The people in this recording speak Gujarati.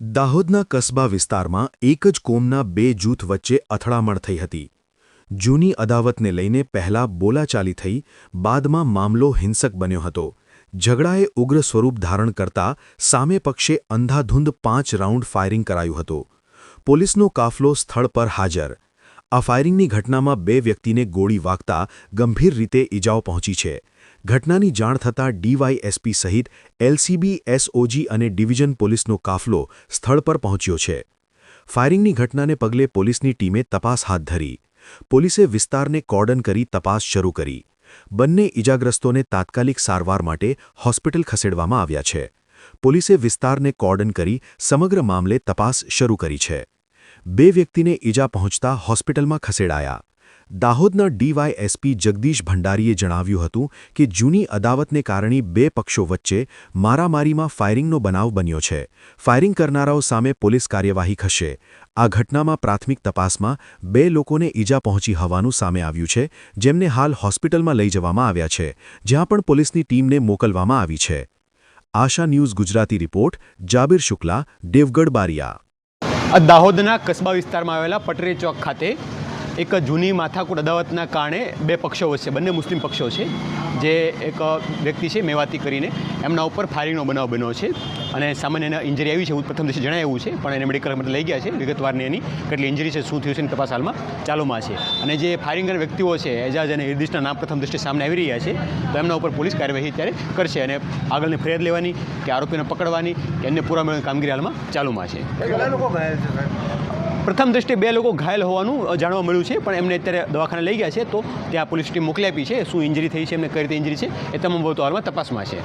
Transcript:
દાહોદના કસ્બા વિસ્તારમાં એક જ કોમના બે જૂથ વચ્ચે અથડામણ થઈ હતી. જૂની અદાવતને લઈને પહેલા બોલાચાલી થઈ, બાદમાં મામલો હિંસક બન્યો હતો. ઝઘડાએ ઉગ્ર સ્વરૂપ ધારણ કરતા સામે પક્ષે અંધાધૂંધ પાંચ રાઉન્ડ ફાયરિંગ કરાયું હતું. પોલીસનો કાફલો સ્થળ પર હાજર. આ ફાયરિંગની ઘટનામાં બે વ્યક્તિને ગોળી વાગતા ગંભીર રીતે ઈજાઓ પહોંચી છે. ઘટનાની જાણ થતાં ડીવાયએસપી સહિત એલસીબી એસઓજી અને ડિવિઝન પોલીસનો કાફલો સ્થળ પર પહોંચ્યો છે. ફાયરિંગની ઘટનાને પગલે પોલીસની ટીમે તપાસ હાથ ધરી. પોલીસે વિસ્તારને કોર્ડન કરી તપાસ શરૂ કરી. બંને ઇજાગ્રસ્તોને તાત્કાલિક સારવાર માટે હોસ્પિટલ ખસેડવામાં આવ્યા છે. પોલીસે વિસ્તારને કોર્ડન કરી સમગ્ર મામલે તપાસ શરૂ કરી છે. બે વ્યક્તિને ઈજા પહોંચતા હોસ્પિટલમાં ખસેડાયા. દાહોદના ડીવાયએસપી જગદીશ ભંડારીએ જણાવ્યું હતું કે જૂની અદાવતને કારણે બે પક્ષો વચ્ચે મારામારીમાં ફાયરિંગનો બનાવ બન્યો છે. ફાયરિંગ કરનારાઓ સામે પોલીસ કાર્યવાહી થશે. આ ઘટનામાં પ્રાથમિક તપાસમાં બે લોકોને ઈજા પહોંચી હોવાનું સામે આવ્યું છે, જેમને હાલ હોસ્પિટલમાં લઈ જવામાં આવ્યા છે, જ્યાં પણ પોલીસની ટીમને મોકલવામાં આવી છે. Asha news Gujarati report, Jabir Shukla, Devgadh Baria. દાહોદના કસ્બા વિસ્તારમાં આવેલા પટરી ચોક ખાતે એક જૂની માથાકૂટ અદાવતના કારણે બે પક્ષો વચ્ચે બંને મુસ્લિમ પક્ષો છે જે એક વ્યક્તિ છે મેવાતી કરીને. એમના ઉપર ફાયરિંગનો બનાવ બન્યો છે અને સામાન્ય એના ઇન્જરી આવી છે પ્રથમ દિવસે એવું છે પણ એને મેડિકલ માટે લઈ ગયા છે. વિગતવારની એની કેટલી ઇન્જરી છે શું થયું છે એની તપાસ હાલમાં ચાલુમાં છે. અને જે ફાયરિંગ કરનાર વ્યક્તિઓ છે એજાજ અને ઇર્દિશના નામ પ્રથમ દ્રષ્ટિએ સામે આવી રહ્યા છે તો એમના ઉપર પોલીસ કાર્યવાહી ત્યારે કરશે અને આગળની ફરિયાદ લેવાની કે આરોપીને પકડવાની કે એમને પૂરા મેળવવાની કામગીરી હાલમાં ચાલુમાં છે. છે પ્રથમ દ્રષ્ટિએ બે લોકો ઘાયલ હોવાનું જાણવા મળ્યું છે, પણ એમને અત્યારે દવાખાને લઈ ગયા છે, તો ત્યાં પોલીસ ટીમ મોકલી આપી છે, શું ઇન્જરી થઈ છે, એમને કઈ રીતે ઇન્જરી છે, એ તમામ બાબતો હાલમાં તપાસમાં છે.